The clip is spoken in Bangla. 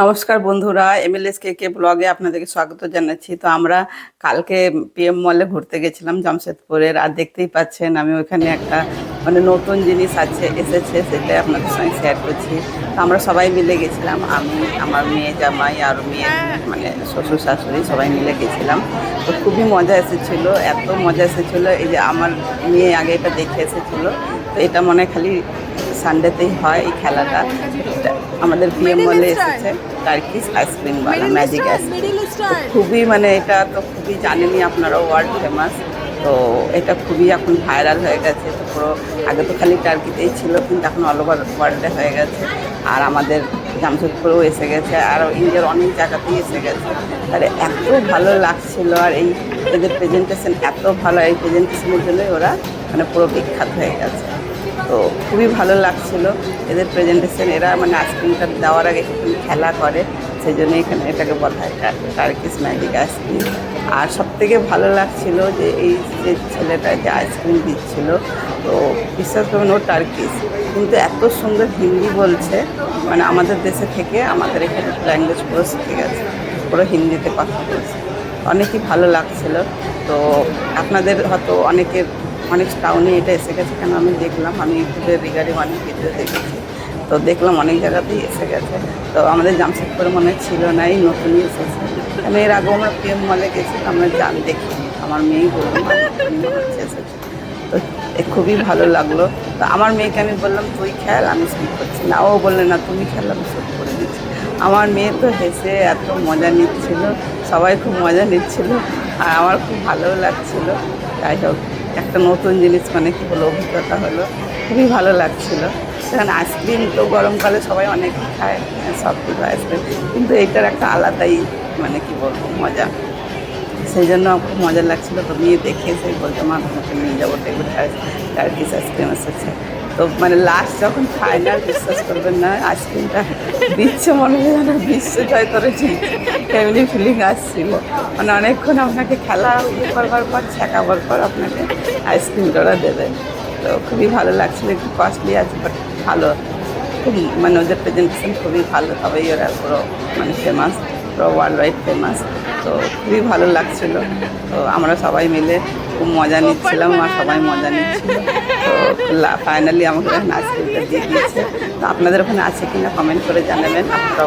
নমস্কার বন্ধুরা এমএলএস কে কে ব্লগে আপনাদেরকে স্বাগত জানাচ্ছি। তো আমরা কালকে পিএম মলে ঘুরতে গেছিলাম জামশেদপুরের, আর দেখতেই পাচ্ছেন আমি ওখানে একটা মানে নতুন জিনিস আছে, এসেছে সেটা আপনাদের সঙ্গে শেয়ার করছি। তো আমরা সবাই মিলে গেছিলাম, আমি, আমার মেয়ে জামাই আর মেয়ে মানে শ্বশুর শাশুড়ি সবাই মিলে গেছিলাম। তো খুবই মজা এসেছিল, এত মজা এসেছিল, এই যে আমার মেয়ে আগে এটা দেখে এসেছিল। তো এটা মনে খালি সানডেতেই হয় এই খেলাটা। আমাদের পিএম মলে এসেছে টার্কিস আইসক্রিম বালা ম্যাজিক আইসক্রিম খুবই মানে এটা তো খুবই জানেনই আপনারা ওয়ার্ল্ড ফেমাস তো এটা খুবই এখন ভাইরাল হয়ে গেছে তো পুরো আগে তো খালি টার্কিতেই ছিল কিন্তু এখন অল ওভার ওয়ার্ল্ডে হয়ে গেছে। আর আমাদের জামশেদপুরেও এসে গেছে আর ইন্ডিয়ার অনেক জায়গাতেই এসে গেছে। আর এত ভালো লাগছিল আর এই এদের প্রেজেন্টেশন এত ভালো এই প্রেজেন্টেশনের জন্যই ওরা মানে পুরো বিখ্যাত হয়ে গেছে। তো খুবই ভালো লাগছিল। এদের প্রেজেন্টেশন এরা মানে আইসক্রিমটা দেওয়ার আগে একটু খেলা করে সেই জন্য এখানে এটাকে বলা হয় টার্কিস ম্যাজিক আইসক্রিম আর সব থেকে ভালো লাগছিল যে এই যে ছেলেটা যে আইসক্রিম দিচ্ছিল, তো বিশ্বাস করবেন ও টার্কিস কিন্তু এত সুন্দর হিন্দি বলছে মানে আমাদের দেশে থেকে আমাদের এখানে ল্যাঙ্গুয়েজ পুরো শিখে গেছে, পুরো হিন্দিতে কথা বলছে। অনেকই ভালো লাগছিল। তো আপনাদের হয়তো অনেকের অনেক টাউনে এটা এসে গেছে কেন আমি দেখলাম আমি ইউটিউবে রিগার্ডিং অনেক ভিডিও দেখেছি। তো দেখলাম অনেক জায়গাতেই এসে গেছে। তো আমাদের জামশেদপুরে মনে ছিল না এই নতুনই এসেছে। কেন এর আগেও আমরা প্রেম মলে গেছি আমরা জান দেখি আমার মেয়েই বললাম "মা, নতুনই মনে হচ্ছে এসেছে। তো খুবই ভালো লাগল। তো আমার মেয়েকে আমি বললাম তুই খেল আমি শুরু করছি। না ও বললে না তুমি খেল আমি শুরু করে দিচ্ছি। আমার মেয়ে তো হেসে এত মজা নিচ্ছিল সবাই খুব মজা নিচ্ছিল আর আমার খুব ভালোও লাগছিল। যাই হোক। একটা নতুন জিনিস মানে কী হলো অভিজ্ঞতা হলো। খুবই ভালো লাগছিল। সেখানে আইসক্রিম তো গরমকালে সবাই অনেক খায় সব কিছু আইসক্রিম কিন্তু এটার একটা আলাদাই মানে কি বলব, মজা। সেই জন্য খুব মজা লাগছিল। তো নিয়ে দেখে সেই বলতো মা, তোমাকে নিয়ে যাব টেবিল টার্কিস আইসক্রিম এসেছে তো মানে লাস্ট যখন ফাইনাল বিশ্বাস করবেন না, আইসক্রিমটা দিচ্ছে মনে হয় যেন বিশ্ব জয় করেছি। ফ্যামিলি ফিলিং আসছিল। মানে অনেকক্ষণ আপনাকে খেলা করবার পর, ছেঁকাবার পর আপনাকে আইসক্রিমটা ওরা দেবে। তো খুবই ভালো লাগছিল, একটু কস্টলি আছে বাট ভালো। খুব মানে ওদের প্রেজেন্টেশন খুবই ভালো তবেই ওরা পুরো মানে ফেমাস পুরো ওয়ার্ল্ড ওয়াইড ফেমাস তো খুবই ভালো লাগছিল। তো আমরা সবাই মিলে খুব মজা নিচ্ছিলাম আর সবাই মজা নিচ্ছিল। ফাইনালি আমাকে নাচ দিয়ে দিয়েছে। তো আপনাদের ওখানে আছে কিনা কমেন্ট করে জানাবেন আপনারা